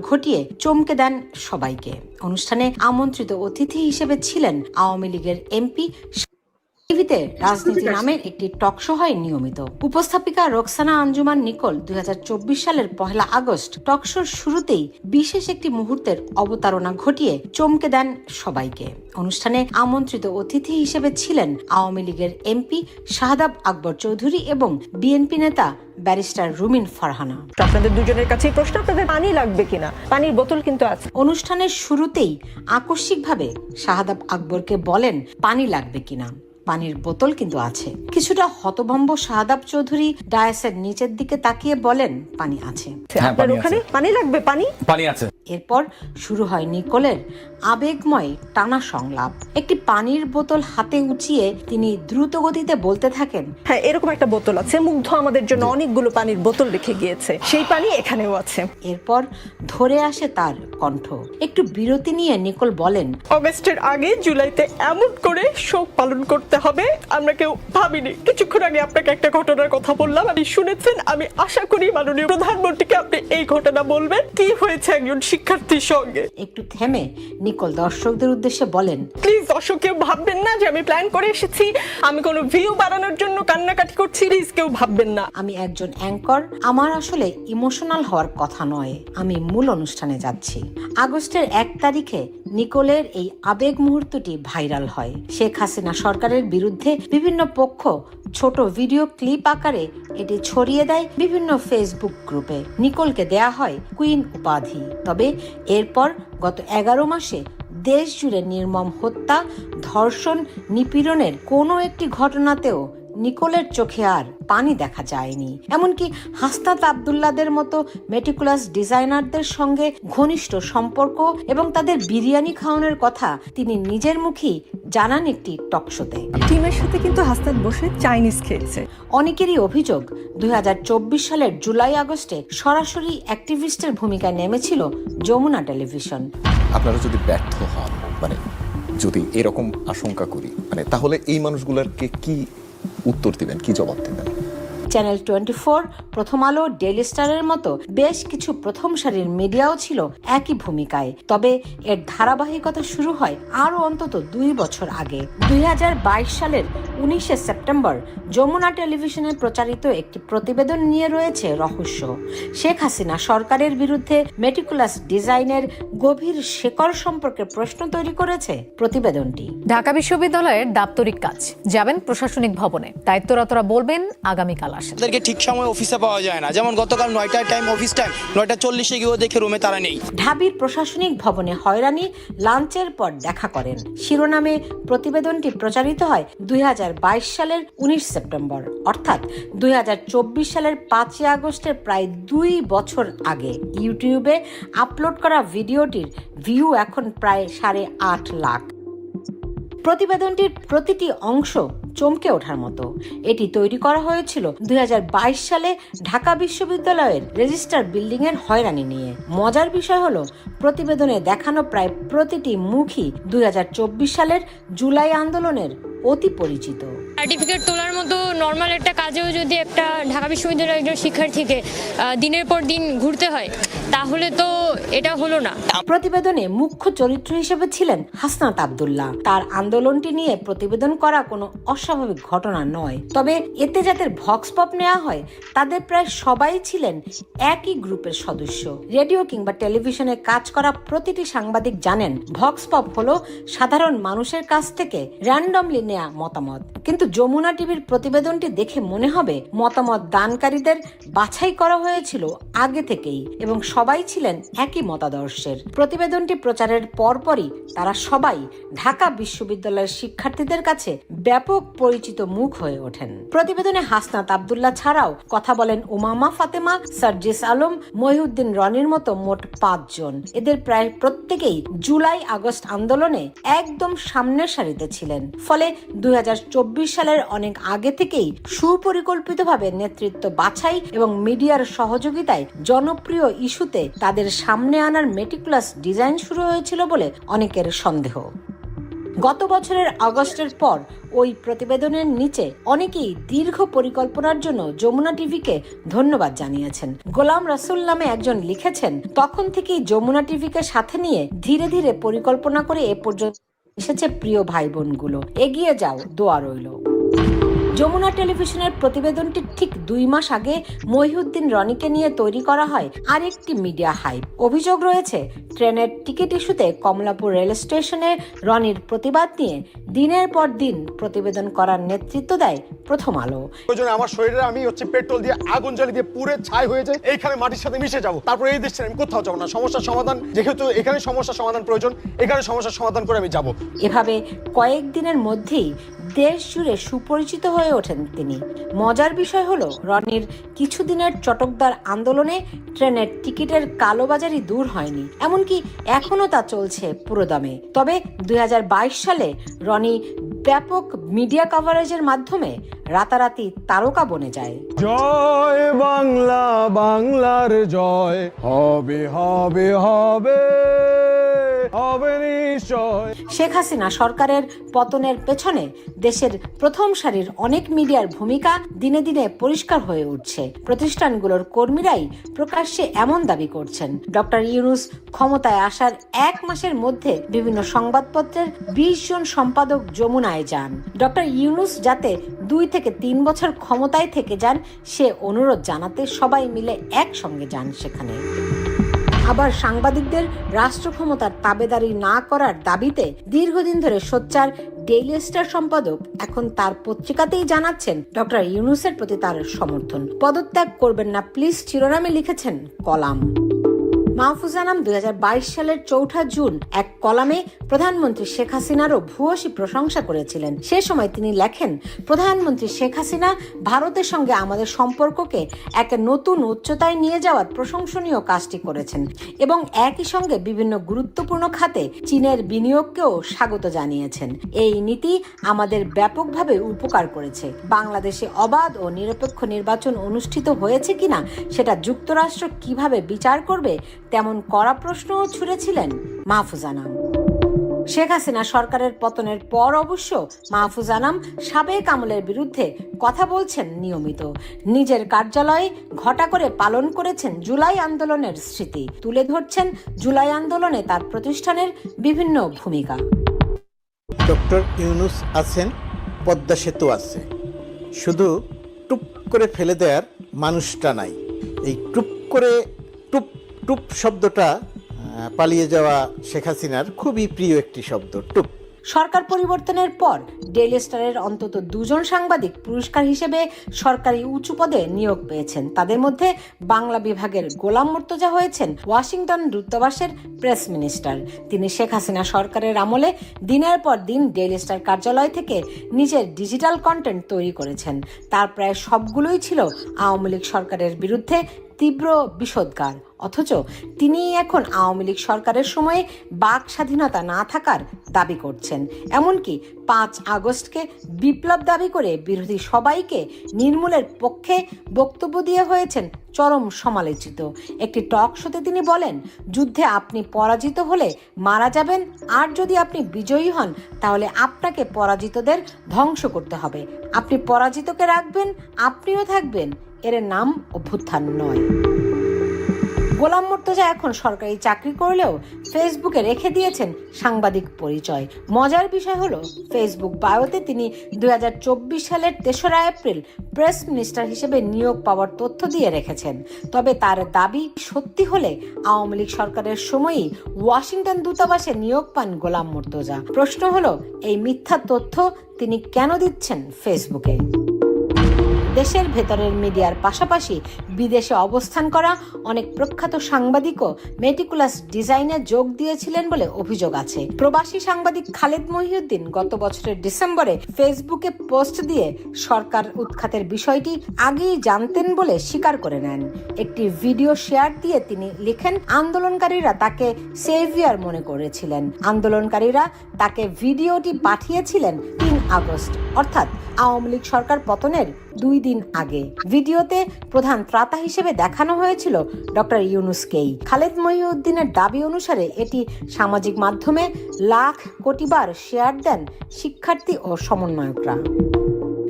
ঘটিয়ে চমকে দেন সবাইকে। অনুষ্ঠানে আমন্ত্রিত অতিথি হিসেবে ছিলেন আওয়ামী লীগের এমপি টিভিতে রাজনীতি নামের একটি টক শো হয় নিয়মিত। উপস্থাপিকা রোকসানা আঞ্জুমান নিকোল দুই সালের পহেলা আগস্ট টক শোর শুরুতেই বিশেষ একটি মুহূর্তের অবতারণা ঘটিয়ে চমকে দেন সবাইকে। অনুষ্ঠানে আমন্ত্রিত অতিথি হিসেবে ছিলেন আওয়ামী লীগের এমপি শাহাদাব আকবর চৌধুরী এবং বিএনপি নেতা ব্যারিস্টার রুমিন ফারহানা। আপনাদের দুজনের কাছেই প্রশ্ন আপনাদের পানি লাগবে কিনা? পানির বোতল কিন্তু আছে। অনুষ্ঠানের শুরুতেই আকস্মিকভাবে শাহাদাব আকবরকে বলেন পানি লাগবে কিনা। পানির বোতল কিন্তু আছে। কিছুটা হতভম্ব শাহাদাব চৌধুরী ডায়াসের নিচের দিকে তাকিয়ে বলেন পানি আছে। হ্যাঁ, আপনার পানি ওখানে পানি লাগবে? পানি? পানি আছে। এরপর শুরু হয় নিকোলের আবেগময় টানা সংলাপ। একটি পানির বোতল হাতে উঁচিয়ে তিনি দ্রুত গতিতে বলতে থাকেন হ্যাঁ এরকম একটা বোতল আছে মুগ্ধ আমাদের জন্য অনেকগুলো পানির বোতল রেখে গিয়েছে। সেই পানি এখানেও আছে। এরপর ধরে আসে তার কণ্ঠ। একটু বিরতি নিয়ে নিকোল বলেন অগস্টের আগে জুলাইতে এমন করে শোক পালন করতে হবে আমরা কেউ ভাবিনি। কিছুক্ষণ আগে আপনাকে একটা ঘটনার কথা বললাম আপনি শুনেছেন? আমি আশা করি মাননীয় প্রধানমন্ত্রীকে আপনি এই ঘটনা বলবেন। কি হয়েছে একজন শিক্ষার্থীর সঙ্গে। একটু থেমে নিকল দর্শকদের উদ্দেশ্যে বলেন প্লিজ দর্শক কেউ ভাববেন না যে আমি প্ল্যান করে এসেছি। আমি কোনো ভিউ বাড়ানোর জন্য কান্নাকাটি করছি প্লিজ কেউ ভাববেন না। আমি একজন অ্যাঙ্কর আমার আসলে ইমোশনাল হওয়ার কথা নয়। আমি মূল অনুষ্ঠানে যাচ্ছি। আগস্টের এক তারিখে নিকোলের এই আবেগ মুহূর্তটি ভাইরাল হয়। শেখ হাসিনা সরকারের বিরুদ্ধে বিভিন্ন পক্ষ ছোট ভিডিও ক্লিপ আকারে এটি ছড়িয়ে দেয় বিভিন্ন ফেসবুক গ্রুপে। নিকোলকে দেয়া হয় কুইন উপাধি। তবে এরপর গত এগারো মাসে দেশ জুড়ে নির্মম হত্যা, ধর্ষণ, নিপীড়নের কোনো একটি ঘটনাতেও নিকোলের চোখে আর পানি দেখা যায়নি। এমনকি হাসনাত আবদুল্লাদের মতো মেটিকুলাস ডিজাইনারদের সঙ্গে ঘনিষ্ঠ সম্পর্ক এবং তাদের বিরিয়ানি খাওয়ানোর কথা তিনি নিজের মুখেই জানান একটি টকশোতে টিমের সাথে কিন্তু হাসনাত বসে চাইনিজ খেয়েছে অনেকেরই অভিযোগ দুই হাজার চব্বিশ সালের জুলাই আগস্টে সরাসরি অ্যাক্টিভিস্টের ভূমিকায় নেমেছিল যমুনা টেলিভিশন। আপনারা যদি ব্যর্থ হন মানে যদি এরকম আশঙ্কা করি মানে তাহলে এই মানুষগুলোকে কি উত্তর দিবেন কি জবাব দিবেন? চ্যানেল টোয়েন্টি ফোর প্রথম আলো ডেইলি স্টারের মতো বেশ কিছু প্রথম সারির মিডিয়াও ছিল একই ভূমিকায়। তবে এর ধারাবাহিকতা শুরু হয় আরও অন্তত দুই বছর আগে। দুই হাজার বাইশ সালের উনিশে সেপ্টেম্বর যমুনা টেলিভিশনে প্রচারিত একটি প্রতিবেদন নিয়ে রয়েছে রহস্য। শেখ হাসিনা সরকারের বিরুদ্ধে মেটিকুলাস ডিজাইনের গভীর শেকড় সম্পর্কে প্রশ্ন তৈরি করেছে প্রতিবেদনটি। ঢাকা বিশ্ববিদ্যালয়ের দাপ্তরিক কাজ, যাবেন প্রশাসনিক ভবনে। দায়িত্বরতরা বলবেন, আগামীকাল আসেন। তাদেরকে ঠিক সময় অফিসে পাওয়া যায় না। যেমন গতকাল নয়টার টাইম অফিস টাইম নয়টা চল্লিশে গিয়েও দেখে রুমে তারা নেই। ঢাবির প্রশাসনিক ভবনে হয়রানি লাঞ্চের পর দেখা করেন। শিরোনামে প্রতিবেদনটি প্রচারিত হয় দুই হাজার বাইশ সালের উনিশ সেপ্টেম্বর। অর্থাৎ দুই হাজার চব্বিশ সালের পাঁচই আগস্টের প্রায় দুই বছর আগে ইউটিউবে আপলোড করা ভিডিওটির ভিউ এখন প্রায় সাড়ে আট লাখ। প্রতিবেদনটির প্রতিটি অংশ চমকে ওঠার মতো। এটি তৈরি করা হয়েছিল দুই হাজার বাইশ সালে ঢাকা বিশ্ববিদ্যালয়ের রেজিস্টার বিল্ডিং এর হয়রানি নিয়ে। মজার বিষয় হলো, প্রতিবেদনে দেখানো প্রায় প্রতিটি মুখই দুই সালের জুলাই আন্দোলনের অতি পরিচিত। সার্টিফিকেট তোলার মতো নর্মাল একটা কাজেও যদি একটা ঢাকা বিশ্ববিদ্যালয়ের একজন শিক্ষার্থীকে দিনের পর দিন ঘুরতে হয় তাহলে তো এটা হলো না। প্রতিবেদনে মুখ্য চরিত্র হিসেবে ছিলেন হাসনাত আবদুল্লাহ। তার আন্দোলনটি নিয়ে প্রতিবেদন করা কোনো অস্বাভাবিক ঘটনা নয়। তবে এতে যাদের ভক্স পপ নেওয়া হয় তাদের প্রায় সবাই ছিলেন একই গ্রুপের সদস্য। রেডিও কিংবা টেলিভিশনে কাজ করা প্রতিটি সাংবাদিক জানেন ভক্স পপ হলো সাধারণ মানুষের কাছ থেকে র্যান্ডমলি নেওয়া মতামত। কিন্তু যমুনা টিভির প্রতিবেদনটি দেখে মনে হবে মতামত দানকারীদের বাছাই করা হয়েছিল আগে থেকেই এবং সবাই ছিলেন একই মতাদর্শের। প্রতিবেদনটি প্রচারের পরপরই তারা সবাই ঢাকা বিশ্ববিদ্যালয়ের শিক্ষার্থীদের কাছে ব্যাপক পরিচিত মুখ হয়ে ওঠেন। প্রতিবেদনে হাসনাত আবদুল্লাহ ছাড়াও কথা বলেন উমামা ফাতেমা, সার্জিস আলম, মহিউদ্দিন রনির মতো মোট পাঁচজন। এদের প্রায় প্রত্যেকেই জুলাই আগস্ট আন্দোলনে একদম সামনের সারিতে ছিলেন। ফলে দুই হাজার চব্বিশ সালের অনেক আগে থেকেই সুপরিকল্পিতভাবে নেতৃত্ব বাছাই এবং মিডিয়ার সহযোগিতায় জনপ্রিয় ইস্যুতে তাদের সামনে আনার মেটিকুলাস ডিজাইন শুরু হয়েছিল বলে অনেকের সন্দেহ। গত বছরের আগস্টের পর ওই প্রতিবেদনের নিচে অনেকেই দীর্ঘ পরিকল্পনার জন্য যমুনা টিভিকে ধন্যবাদ জানিয়েছেন। গোলাম রাসুল নামে একজন লিখেছেন, তখন থেকেই যমুনা টিভিকে সাথে নিয়ে ধীরে ধীরে পরিকল্পনা করে এ পর্যন্ত এসেছে প্রিয় ভাই বোনগুলো এগিয়ে যাও দোয়া রইল। যমুনা টেলিভিশনের প্রতিবেদনটি ঠিক দুই মাস আগে মহিউদ্দিন রনিকে নিয়ে তৈরি করা হয় আরেকটি মিডিয়া হাইপ। অভিযোগ রয়েছে ট্রেনের টিকিট ইস্যুতে কমলাপুর রেল স্টেশনে রনির প্রতিবাদ নিয়ে দিনের পর দিন প্রতিবেদন করার নেতৃত্ব দেয় প্রথম আলো। প্রয়োজনে আমার শরীরে আমি হচ্ছে পেট্রোল দিয়ে আগুন জ্বালিয়ে দিয়ে পুরে ছাই হয়ে যায় এইখানে মাটির সাথে মিশে যাব। তারপর এই দেশে আমি কোথাও যাব না সমস্যার সমাধান যেহেতু এখানে সমস্যার সমাধান প্রয়োজন এখানে সমস্যার সমাধান করে আমি যাব। এভাবে কয়েকদিনের মধ্যেই দেশ জুড়ে সুপরিচিত হয়ে ওঠেন তিনি। মজার বিষয় হলো, রনির কিছুদিনের চটকদার আন্দোলনে ট্রেনের টিকিটের কালোবাজারি দূর হয়নি। এমনকি এখনও তা চলছে পুরোদমে তবে দুই হাজার বাইশ সালে রনি ব্যাপক মিডিয়া কভারেজের মাধ্যমে রাতারাতি তারকা বনে যায়। জয় বাংলা, বাংলার জয়। হবে হবে হবে। শেখ হাসিনা সরকারের পতনের পেছনে দেশের প্রথম সারির অনেক মিডিয়ার ভূমিকা দিনে দিনে পরিষ্কার হয়ে উঠছে। প্রতিষ্ঠানগুলোর কর্মীরাই প্রকাশ্যে এমন দাবি করছেন। ডক্টর ইউনুস ক্ষমতায় আসার এক মাসের মধ্যে বিভিন্ন সংবাদপত্রের বিশ জন সম্পাদক যমুনায় যান। ডক্টর ইউনুস যাতে দুই থেকে তিন বছর ক্ষমতায় থেকে যান, সে অনুরোধ জানাতে সবাই মিলে একসঙ্গে যান সেখানে। আবার সাংবাদিকদের রাষ্ট্র ক্ষমতার তাবেদারি না করার দাবিতে দীর্ঘদিন ধরে সোচ্চার ডেইলি স্টার সম্পাদক এখন তার পত্রিকাতেই জানাচ্ছেন ডক্টর ইউনুসের প্রতি তার সমর্থন। পদত্যাগ করবেন না, প্লিজ শিরোনামে লিখেছেন কলাম। মাহফুজ আনাম দুই সালের চৌঠা জুন এক কলামে প্রধানমন্ত্রী শেখ হাসিনারও ভূয়সী প্রশংসা করেছিলেন। সে সময় তিনি লেখেন, প্রধানমন্ত্রী শেখ হাসিনা ভারতের সঙ্গে আমাদের সম্পর্ককে এক নতুন উচ্চতায় নিয়ে যাওয়ার প্রশংসনীয় কাজটি করেছেন এবং একই সঙ্গে বিভিন্ন গুরুত্বপূর্ণ খাতে চীনের বিনিয়োগকেও স্বাগত জানিয়েছেন। এই নীতি আমাদের ব্যাপকভাবে উপকার করেছে। বাংলাদেশে অবাধ ও নিরপেক্ষ নির্বাচন অনুষ্ঠিত হয়েছে কিনা সেটা যুক্তরাষ্ট্র কীভাবে বিচার করবে তেমন কড়া প্রশ্নও ছুড়েছিলেন মাহফুজ আনাম শেখ হাসিনা সরকারের পতনের পর অবশ্য মাহফুজ আনাম সাবেক আমলের বিরুদ্ধে কথা বলছেন নিয়মিত। নিজের কার্যালয়ে ঘটা করে পালন করেছেন জুলাই আন্দোলনের স্মৃতি। তুলে ধরছেন জুলাই আন্দোলনে তার প্রতিষ্ঠানের বিভিন্ন ভূমিকা। ডক্টর ইউনুস আছেন, পদ্মা সেতু আছে। শুধু টুপ করে ফেলে দেওয়ার মানুষটা নাই। এই টুপ করে, টুপ টুপ শব্দটা পালিয়ে যাওয়া শেখ হাসিনার খুবই প্রিয় একটি শব্দ, টুপ। সরকার পরিবর্তনের পর ডেইলি স্টারের অন্তত দুজন সাংবাদিক পুরস্কার হিসেবে সরকারি উঁচু পদে নিয়োগ পেয়েছেন। তাদের মধ্যে বাংলা বিভাগের গোলাম মুর্তজা হয়েছেন ওয়াশিংটন দূতাবাসের প্রেস মিনিস্টার। তিনি শেখ হাসিনা সরকারের আমলে দিনের পর দিন ডেইলি স্টার কার্যালয় থেকে নিজের ডিজিটাল কন্টেন্ট তৈরি করেছেন। তার প্রায় সবগুলোই ছিল আওয়ামী লীগ সরকারের বিরুদ্ধে তীব্র বিষোদ্গার অথচ তিনি এখন আওয়ামী লীগ সরকারের সময়ে বাক স্বাধীনতা না থাকার দাবি করছেন। এমনকি পাঁচ আগস্টকে বিপ্লব দাবি করে বিরোধী সবাইকে নির্মূলের পক্ষে বক্তব্য দিয়ে হয়েছেন চরম সমালোচিত। একটি টক শোতে তিনি বলেন, যুদ্ধে আপনি পরাজিত হলে মারা যাবেন, আর যদি আপনি বিজয়ী হন, তাহলে আপনাকে পরাজিতদের ধ্বংস করতে হবে। আপনি পরাজিতকে রাখবেন, আপনিও থাকবেন। এর নাম অভ্যুত্থান নয়। গোলাম মুর্তজা এখন সরকারি চাকরি করলেও ফেসবুকে রেখে দিয়েছেন সাংবাদিক পরিচয়। মজার বিষয় হলো ফেসবুক বায়োতে তিনি দুই সালের তেসরা এপ্রিল প্রেস মিনিস্টার হিসেবে নিয়োগ পাওয়ার তথ্য দিয়ে রেখেছেন। তবে তার দাবি সত্যি হলে আওয়ামী লীগ সরকারের সময়ই ওয়াশিংটন দূতাবাসে নিয়োগ পান গোলাম মুর্তজা। প্রশ্ন হলো, এই মিথ্যা তথ্য তিনি কেন দিচ্ছেন ফেসবুকে দেশের ভেতরের মিডিয়ার পাশাপাশি বিদেশে অবস্থান করা অনেক প্রখ্যাত সাংবাদিকও মেটিকুলাস ডিজাইনে যোগ দিয়েছিলেন বলে অভিযোগ আছে। প্রবাসী সাংবাদিক খালেদ মহিউদ্দিন গত বছরের ডিসেম্বরে ফেসবুকে পোস্ট দিয়ে সরকার উৎখাতের বিষয়টি আগেই জানতেন বলে স্বীকার করে নেন। একটি ভিডিও শেয়ার দিয়ে তিনি লিখেন, আন্দোলনকারীরা তাকে সেভিয়ার মনে করেছিলেন। আন্দোলনকারীরা তাকে ভিডিওটি পাঠিয়েছিলেন তিন আগস্ট। অর্থাৎ আওয়ামী লীগ সরকার পতনের দুই দিন আগে। ভিডিওতে প্রধান ত্রাতা হিসেবে দেখানো হয়েছিল ডক্টর ইউনুসকেই। খালেদ মহিউদ্দিনের দাবি অনুসারে এটি সামাজিক মাধ্যমে লাখ কোটিবার শেয়ার দেন শিক্ষার্থী ও সমন্বয়করা।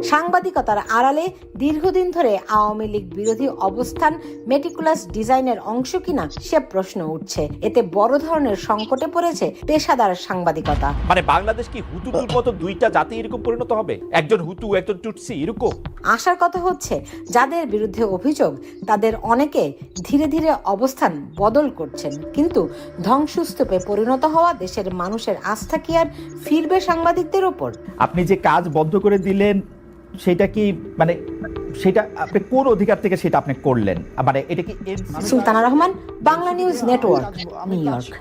সাংবাদিকতার আড়ালে দীর্ঘদিন ধরে আওয়ামী লীগ বিরোধী অবস্থান মেটিকুলাস ডিজাইনের অংশ কিনা সে প্রশ্ন উঠছে। এতে বড় ধরনের সংকটে পড়েছে পেশাদার সাংবাদিকতা। মানে বাংলাদেশ কি হুতুতুর মতো দুইটা জাতি এরকম পরিণত হবে? একজন হুতু একজন টুটসি এরকম? আশার কথা হচ্ছে যাদের বিরুদ্ধে অভিযোগ তাদের অনেকে ধীরে ধীরে অবস্থান বদল করছেন। কিন্তু ধ্বংসস্তূপে পরিণত হওয়া দেশের মানুষের আস্থা কি আর ফিরবে সাংবাদিকদের ওপর? আপনি যে কাজ বন্ধ করে দিলেন সেটা কি মানে সেটা আপনি কোন অধিকার থেকে সেটা আপনি করলেন? মানে এটা কি Sultana Rahman, Bangla news network New York